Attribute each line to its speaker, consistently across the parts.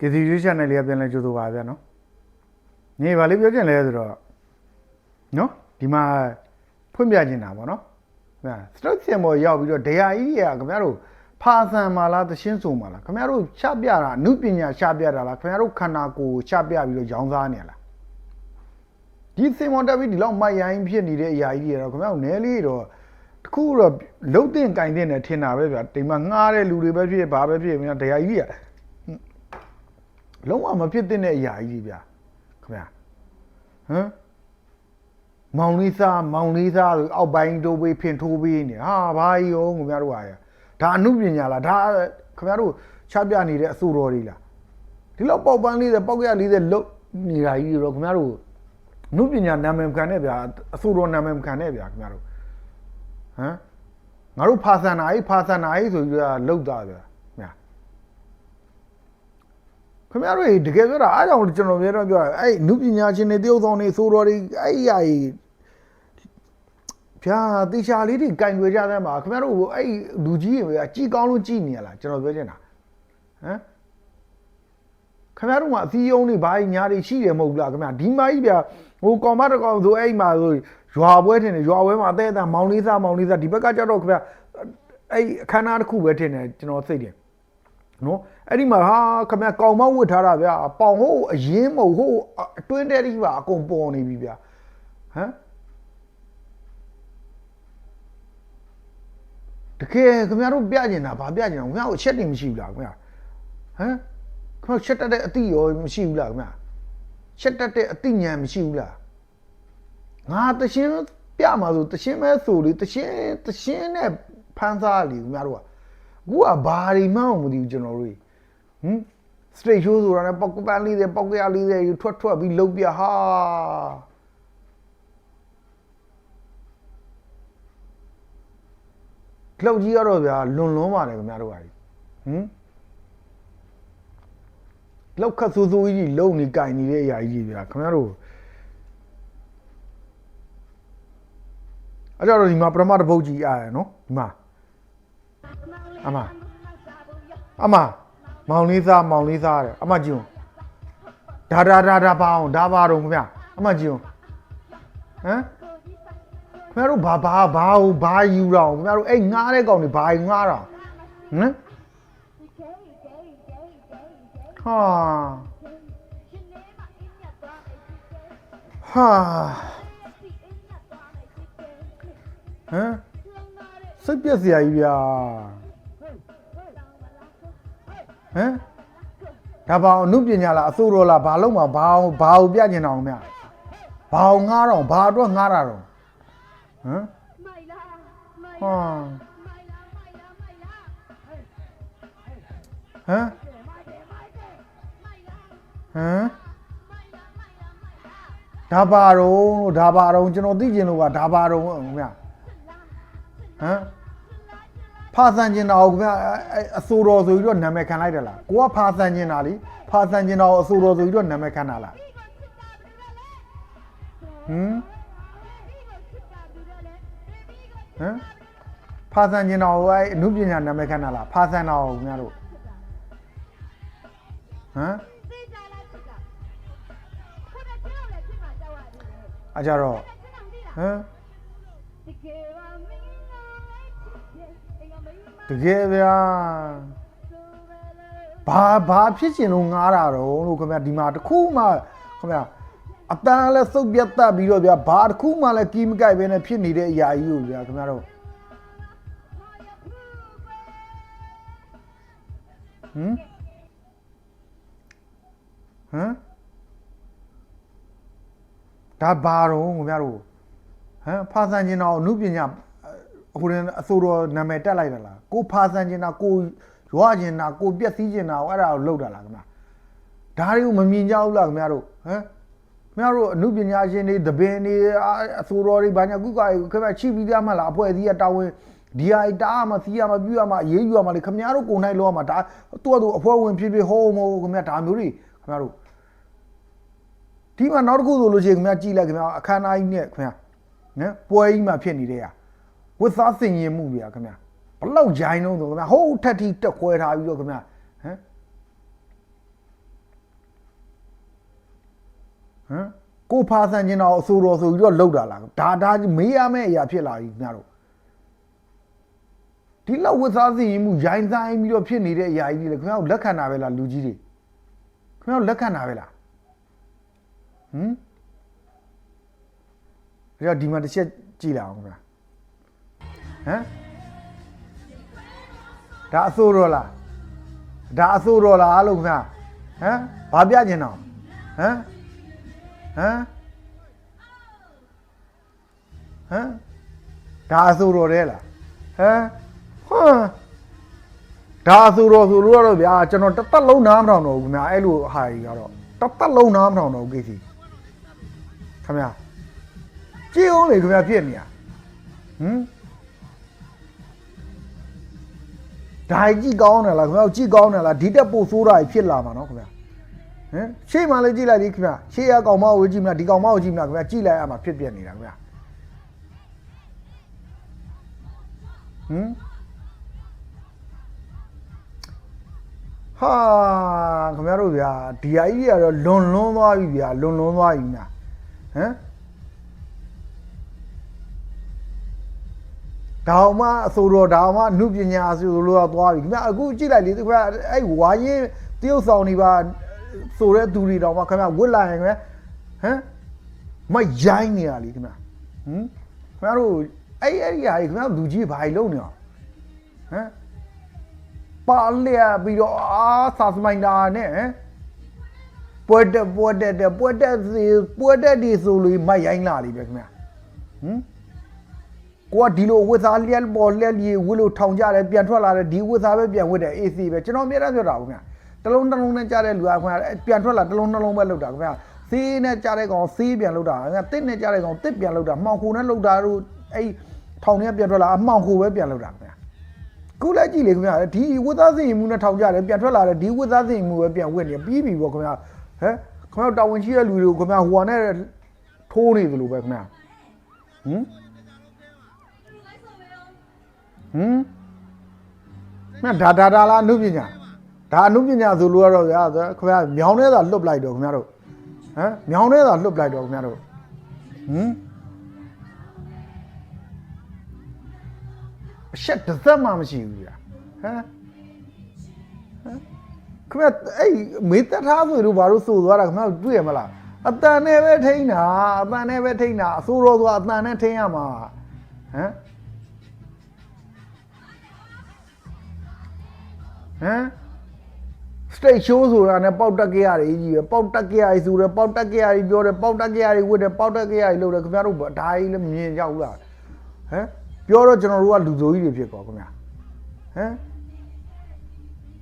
Speaker 1: ကစီရွေးချယ်နယ်လေးကပြန်လဲကြိုးဆိုပါဗျာနော်ညီပါလေးပြောချင်လဲဆိုတော့နော်ဒီမှာဖွင့်ပြချင်တာပေါ့နော်ဟာစတုတ်စင်ပေါ်ရောက်ပြီးတော့ဒရာကြီးတွေကခင်ဗျားတို့ဖာဆန်မာလားသရှင်းစုံမာလားခင်ဗျားတို့ချပြတာအနုပညာချပြတာလားခင်ဗျားတို့ခန္ဓာကိုယ်ချပြပြီးတော့ရောင်းစားနေရလားဒီစင်မော်တက်ပြီးဒီလောက်မိုက်ရိုင်းဖြစ်နေတဲ့အရာကြီးတွေတော့ခင်ဗျားတို့နဲလေးတော့တခုတော့လှုပ်တင်ကင်တင်နဲ့ထင်တာပဲဗျာဒီမှာငှားတဲ့လူတွေပဲဖြစ်ဘာပဲဖြစ်မြန်ဒရာကြီးတွေက လုံးဝမဖြစ်တဲ့အရာကြီးကြီးဗျာခင်ဗျာဟမ်မောင်လေးစားမောင်လေးစားဆိုအောက်ပိုင်းတိုးပေးဖင်ထိုးပေးနေဟာဘာကြီးရောခင်ဗျားတို့ဟာရဒါအမှုပညာလားဒါခင်ဗျားတို့ချပြနေတဲ့အစိုးတော်တွေလားဒီလောက်ပေါက်ပန်းလေးတဲ့ပေါက်ရလေးတဲ့လုတ်နေတာကြီးတွေတော့ခင်ဗျားတို့အမှုပညာနာမည်ခံနဲ့ဗျာအစိုးတော်နာမည်ခံနဲ့ဗျာခင်ဗျားတို့ဟမ်ငါတို့ဖာဆန်နာကြီးဖာဆန်နာကြီးဆိုပြီးတော့လုတ်တာဗျာ ခင်ဗျာခင်ဗျားတို့တကယ်ပြောတာအားကြောင့်ကျွန်တော်ပြောတော့ပြောတာအဲ့နုပညာရှင်တွေတယောက်ဆောင်နေသိုးတော်တွေအဲ့အရာကြီးဗျာတေချာလေးတွေကင်ွယ်ကြတဲ့မှာခင်ဗျားတို့အဲ့လူကြီးတွေကကြည်ကောင်းလို့ကြည်နေရလားကျွန်တော်ပြောချင်တာဟမ်ခင်ဗျားတို့ကအသီးယုံတွေဘာကြီးညာတွေရှိတယ်မဟုတ်ဘူးလားခင်ဗျာဒီမကြီးဗျာဟိုကောင်မတကောင်ဆိုအဲ့မှာဆိုရွာပွဲထင်တယ်ရွာပွဲမှာအသေးအတန်မောင်လေးစားမောင်လေးစားဒီဘက်ကကြတော့ခင်ဗျာအဲ့အခမ်းအနားတစ်ခုပဲထင်တယ်ကျွန်တော်သိတယ် နော်အဲ့ဒီမှာဟာခမကောင်မဝတ်ထားတာဗျာပေါင်ဟိုးအရင်မဟုတ်ဟိုးအတွင်းတဲကြီးပါအကုန်ပေါ်နေပြီဗျာဟမ်တကယ်ခင်ဗျားတို့ပြကျင်တာဗာပြကျင်တာခင်ဗျားတို့အချက်တွေမရှိဘူးလားခင်ဗျာဟမ်ခင်ဗျားချက်တက်တဲ့အတိရောမရှိဘူးလားခင်ဗျာချက်တက်တဲ့အတိညာမရှိဘူးလားငါတရှင်းပြမှာဆိုတရှင်းမဲဆိုလေတရှင်းတရှင်းနဲ့ဖန်းစားလေခင်ဗျားတို့ကအ ခုကဘာတွေမှမသိဘူးကျွန်တော်တို့ဟမ် straight show ဆိုတာနဲ့ပောက်ပန်းလေးတွေပောက်ကရလေးတွေထွက်ထွက်ပြီးလှုပ်ပြဟာလှုပ်ကြီးရတော့ဗျာလွန်လွန်ပါတယ်ခင်ဗျားတို့ဟာဟမ်လောက်ခတ်ဆူဆူကြီးလုံနေကြိုင်နေတဲ့အရာကြီးဗျာခင်ဗျားတို့အဲ့တော့ဒီမှာပရမတ်ဘုတ်ကြီးအားရနော်ဒီမှာ အမအမမောင်လေးစားမောင်လေးစားတယ်အမကြည့်ဦးဒါဒါဒါဒါပါအောင်ဒါပါတော့ခင်ဗျအမကြည့်ဦးဟမ်ခင်ဗျားတို့ဘာဘာဘာဟိုဘာယူတော့ခင်ဗျားတို့အဲ့ငားတဲ့ကောင်တွေဘာငားတော့ဟမ်ဟာဟာဟမ်စိတ်ပြက်စရာကြီးဗျာ ဟမ်ဒါပါအောင်အနုပညာလားအစိုးရလားဘာလုံးမှာဘာအောင်ဘာအောင်ပြကျင်အောင်မြဘာအောင်ငားတော့ဘာအတွက်ငားတာတော့ဟမ်
Speaker 2: မိုက်လားမိုက်
Speaker 1: ဟာ
Speaker 2: မိုက်လားမိုက်လားမိုက်လား
Speaker 1: ဟမ်ဟမ်ဒါပါတော့ဒါပါတော့ကျွန်တော်သိကျင်လို့ကဒါပါတော့ခင်ဗျဟမ် ဖာဆန်ကျင်တာကိုခင်ဗျအဲ့အစိုးရဆိုပြီးတော့နာမည်ခံလိုက်တယ်လားကိုကဖာဆန်ကျင်တာလीဖာဆန်ကျင်တာကိုအစိုးရဆိုပြီးတော့နာမည်ခံတာလားဟမ်ဟမ်ဖာဆန်ကျင်တာကိုအဲ့အနုပညာနာမည်ခံတာလားဖာဆန်တာကိုခင်ဗျားတို့ဟမ်
Speaker 2: သိကြလားသိကြခုနကကြောက်လေဖြစ်မှာကြောက်ရတယ်
Speaker 1: အကြတော့
Speaker 2: ခဏသိလား
Speaker 1: ဟမ်
Speaker 2: တကယ်
Speaker 1: ဗျာ
Speaker 2: ဆိုပဲလေ
Speaker 1: ဘာဘာဖြစ်ချင်လို့ငားတာတော့လို့ခင်ဗျာဒီမှာတစ်ခုမှခင်ဗျာအတန်းလဲစုပ်ပြတ်တတ်ပြီးတော့ဗျာဘာတစ်ခုမှလည်းကီးမကိုက်ပဲနဲ့ဖြစ်နေတဲ့အရာကြီးကိုဗျာခင်ဗျာတော့ဟမ်ဟမ်ဒါဘာတော့ခင်ဗျားတို့ဟမ်ဖာဆန်ကျင်တော်အနုပညာ ဟိုရင်အစိုးရနာမည်တက်လိုက်တာလားကိုဖာဆန်ကျင်တာကိုရွာကျင်တာကိုပြက်စီးကျင်တာအဲ့ဒါကိုလောက်တာလားခင်ဗျာဒါတွေကိုမမြင်ကြဘူးလားခင်ဗျားတို့ဟမ်ခင်ဗျားတို့အနုပညာရှင်တွေသဘင်တွေအစိုးရတွေဘာညာကုကခင်ဗျာချိပြီးသားမလားအဖွဲ့အစည်းကတာဝန်ဒီဟာတားမှစီးရမှပြူရမှအေးအေးယူရမှလေခင်ဗျားတို့ကိုယ်နိုင်လောရမှာဒါသူ့အတူအဖွဲ့ဝင်ဖြစ်ဖြစ်ဟောမဟုတ်ခင်ဗျာဒါမျိုးတွေခင်ဗျားတို့ဒီမှာနောက်တစ်ခုဆိုလို့ရှိရင်ခင်ဗျာကြည့်လိုက်ခင်ဗျာအခမ်းအနားကြီးနဲ့ခင်ဗျာနော်ပွဲကြီးမှာဖြစ်နေတဲ့ဟာ ဝတ်သားစင်ရင်မှုဗျာခင်ဗျာဘလောက်ဂျိုင်းတော့ဆိုခင်ဗျာဟိုးထက်ထိတက်ခွဲထားပြီးတော့ခင်ဗျာဟမ်ဟမ်ကိုဖာဆန်ကျင်တော်အဆိုတော်ဆိုပြီးတော့လောက်တာလားဒါဒါမေးရမယ့်အရာဖြစ်လာပြီခင်ဗျားတို့ဒီလောက်ဝတ်စားစီရင်မှုရိုင်းဆိုင်ပြီးတော့ဖြစ်နေတဲ့အရာကြီးတွေလေခင်ဗျားတို့လက်ခံတာပဲလားလူကြီးတွေခင်ဗျားတို့လက်ခံတာပဲလားဟမ်ဒါကြောင့်ဒီမှာတစ်ချက်ကြည့်လာအောင်ခင်ဗျာ ဟမ်ဒါအဆိုတော်လားဒါအဆိုတော်လားလို့ခင်ဗျာဟမ်ဘာပြကျင်တော့ဟမ်ဟမ်ဟမ်ဒါအဆိုတော်တဲ့လားဟမ်ဟမ်ဒါအဆိုတော်ဆိုလို့ကတော့ဗျာကျွန်တော်တစ်သက်လုံးနားမထောင်တော့ဘူးခင်ဗျာအဲ့လိုဟာကြီးကတော့တစ်သက်လုံးနားမထောင်တော့ဘူးကိစ္စခင်ဗျာကြည့်အောင်လေခင်ဗျာဖြစ်နေရဟမ် ဒါကြီးကြည့်ကောင်းတယ်လားခင်ဗျာကြည့်ကောင်းတယ်လားဒီတက်ပို့ဆိုးတာကြီးဖြစ်လာမှာနော်ခင်ဗျာဟမ်ရှေ့မှာလည်းကြည့်လိုက်လေခင်ဗျရှေ့ရကောင်မကိုကြည့်မလားဒီကောင်မကိုကြည့်မလားခင်ဗျကြည့်လိုက်ရမှာဖြစ်ပြနေတာခင်ဗျဟမ်ဟာခင်ဗျားတို့ဗျာဒီအကြီးကြီးကတော့လွန်လွန်းသွားပြီဗျာလွန်လွန်းသွားပြီညာဟမ် ဒါအောင်မအဆိုတော်ဒါအောင်မအမှုပညာအဆိုလိုတော့သွားပြီခင်ဗျအခုကြည့်လိုက်လေခင်ဗျအဲ့ဝါရင်တရုတ်ဆောင်နေပါဆိုတဲ့သူတွေတောင်မှခင်ဗျဝစ်လာရင်ခင်ဗျဟမ်မရိုင်းနေရလေခင်ဗျဟမ်ခင်ဗျတို့အဲ့အဲ့ဒီဟာကြီးခင်ဗျလူကြီးဘာကြီးလုံးနေအောင်ဟမ်ပါလျက်ပြီးတော့အာစာစမိုင်းတာနဲ့ဟမ်ပွဲတက်ပွဲတက်တဲ့ပွဲတက်စီပွဲတက်ဒီဆိုလို့မရိုင်းလာလေပဲခင်ဗျဟမ် ကိုကဒီလိုဝစ်သားလျက်ပေါ်လျက်ကြီးဝစ်လို့ထောင်ကြတယ်ပြန်ထွက်လာတယ်ဒီဝစ်သားပဲပြန်ဝစ်တယ် AC ပဲကျွန်တော်အများအားပြောတာဘူးခင်ဗျတစ်လုံးတစ်လုံးနဲ့ကြားတဲ့လူကခင်ဗျပြန်ထွက်လာတစ်လုံးတစ်လုံးပဲလောက်တာခင်ဗျဆေးနဲ့ကြားတဲ့ကောင်ဆေးပြန်လောက်တာခင်ဗျတစ်နဲ့ကြားတဲ့ကောင်တစ်ပြန်လောက်တာမှောင်ခိုနဲ့လောက်တာတို့အဲ့ထောင်နဲ့ပြန်ထွက်လာအမှောင်ခိုပဲပြန်လောက်တာခင်ဗျခုလည်းကြည့်လေခင်ဗျဒီဝစ်သားစင်မှုနဲ့ထောင်ကြတယ်ပြန်ထွက်လာတယ်ဒီဝစ်သားစင်မှုပဲပြန်ဝစ်နေပြီးပြီပေါ့ခင်ဗျဟဲ့ခင်ဗျတာဝန်ရှိတဲ့လူတွေကိုခင်ဗျဟိုကနေထိုးနေသလိုပဲခင်ဗျဟမ် ဟမ်မဒါဒါဒါလားအနုပညာဒါအနုပညာဆိုလို့ကတော့ဗျာဆိုခင်ဗျာမြောင်းထဲသာလွတ်ပလိုက်တော့ခင်ဗျားတို့ဟမ်မြောင်းထဲသာလွတ်ပလိုက်တော့ခင်ဗျားတို့ဟမ်အရှက်တစ်သက်မှမရှိဘူးဗျာဟမ်ဟမ်ခင်ဗျာအဲ့မေးတထားဆိုလို့ဘာလို့စိုးသွားတာခင်ဗျားတွေ့ရမလားအတန်နဲ့ပဲထိန်းတာအတန်နဲ့ပဲထိန်းတာအစိုးရောသွားအတန်နဲ့ထိန်းရမှာဟမ် ဟမ် state show ဆိုတာနဲ့ပေါက်တက်ကြရတယ်ကြီးပဲပေါက်တက်ကြရဆိုတယ်ပေါက်တက်ကြရပြောတယ်ပေါက်တက်ကြရဝတ်တယ်ပေါက်တက်ကြရလို့တယ်ခင်ဗျားတို့ဒါကြီးလည်းမြင်ကြဘူးလားဟမ်ပြောတော့ကျွန်တော်တို့ကလူဆိုးကြီးတွေဖြစ်ကောခင်ဗျာဟမ်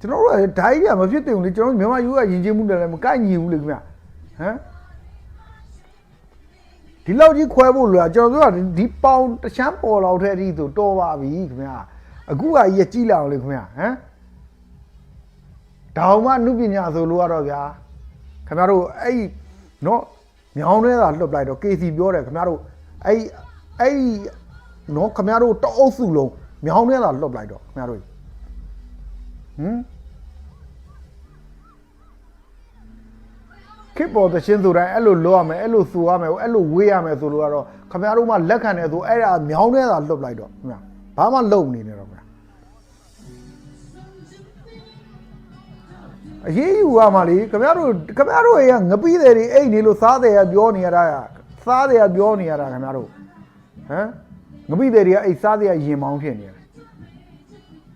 Speaker 1: ကျွန်တော်တို့ကဒါကြီးကမဖြစ်တင်ဘူးလေကျွန်တော်မြန်မာယူကယဉ်ကျေးမှုတယ်လည်းမကိုက်ညီဘူးလေခင်ဗျာဟမ်ဒီလောက်ကြီးခွဲဖို့လို့ကျွန်တော်တို့ကဒီပေါင်တချမ်းပေါ်လောက်တဲ့အထိဆိုတော်ပါပြီခင်ဗျာအခုကကြီးကြီးလာအောင်လေခင်ဗျာဟမ် ဒါအောင်မအနုပညာဆိုလို့ကတော့ဗျာခင်ဗျားတို့အဲ့နော်မြောင်းထဲသာလွတ်ပလိုက်တော့ KC ပြောတယ်ခင်ဗျားတို့အဲ့အဲ့နော်ခင်ဗျားတို့တအုပ်စုလုံးမြောင်းထဲသာလွတ်ပလိုက်တော့ခင်ဗျားတို့ဟမ်ခေတ်ပေါ်သချင်းဆိုတိုင်းအဲ့လိုလောရမယ်အဲ့လိုစူရမယ်အဲ့လိုဝေးရမယ်ဆိုလို့ကတော့ခင်ဗျားတို့မှလက်ခံတယ်ဆိုအဲ့ဒါမြောင်းထဲသာလွတ်ပလိုက်တော့ခင်ဗျာဘာမှလုံနေနေတော့ အရေးယူရမှာလေခင်ဗျားတို့ခင်ဗျားတို့ရဲ့ငပိတယ်တွေအိတ်နေလို့စားတယ်ရပြောနေရတာစားတယ်ရပြောနေရတာခင်ဗျားတို့ဟမ်ငပိတယ်တွေကအိတ်စားတယ်ရရင်မောင်းဖြစ်နေတယ်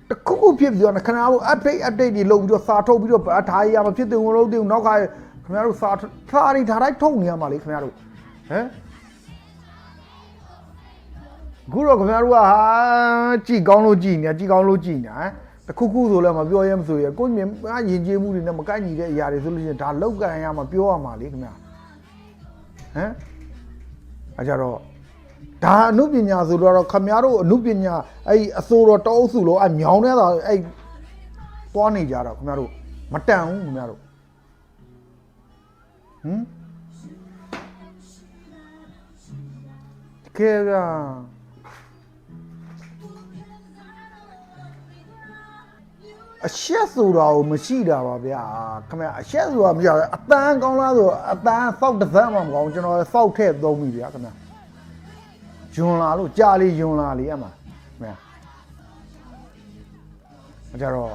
Speaker 1: တခုခုဖြစ်ပြီးတော့ခဏတို့ update update တွေလုပ်ပြီးတော့စာထုတ်ပြီးတော့ဒါကြီးရမဖြစ်တဲ့ဝင်လို့တင်နောက်ကခင်ဗျားတို့စာစာရီဒါတိုင်းထုတ်နေရမှာလေခင်ဗျားတို့ဟမ်အခုတော့ခင်ဗျားတို့ကဟာကြည်ကောင်းလို့ကြည်နေကြည်ကောင်းလို့ကြည်နေဟမ် တခုခုဆိုလည်းမပြောရဲမဆိုရဲကိုမြင်အရင်ကျေးမှုတွေနဲ့မကိုက်ညီတဲ့အရာတွေဆိုလို့ရှိရင်ဒါလောက်ကန်ရမှာပြောရမှာလေခင်ဗျာဟမ်အဲကြတော့ဒါအနုပညာဆိုတော့ခမရတို့အနုပညာအဲ့အစိုးရတောအုပ်စုလို့အမြောင်းနေတာအဲ့သွားနေကြတော့ခမရတို့မတန်ဘူးခမရတို့ဟမ်ကဲဗျာ အရှက်ဆိုတာကိုမရှိတာပါဗျာခင်ဗျာအရှက်ဆိုတာမရှိဘူးအတန်းကောင်းလားဆိုအတန်းစောက်တစ်စမ်းမှမကောင်းကျွန်တော်စောက်ထည့်သုံးပြီဗျာခင်ဗျာယွန်လာလို့ကြာလီယွန်လာလီအမှခင်ဗျာအကြတော့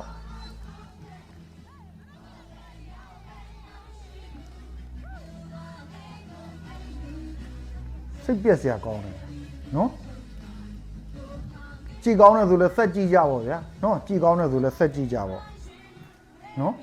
Speaker 1: စိတ်ပြက်စရာကောင်းတယ်နော် ကြည်ကောင်းတယ်ဆိုလဲဆက်ကြည့်ကြပါဗျာနော်ကြည်ကောင်းတယ်ဆိုလဲဆက်ကြည့်ကြပါနော်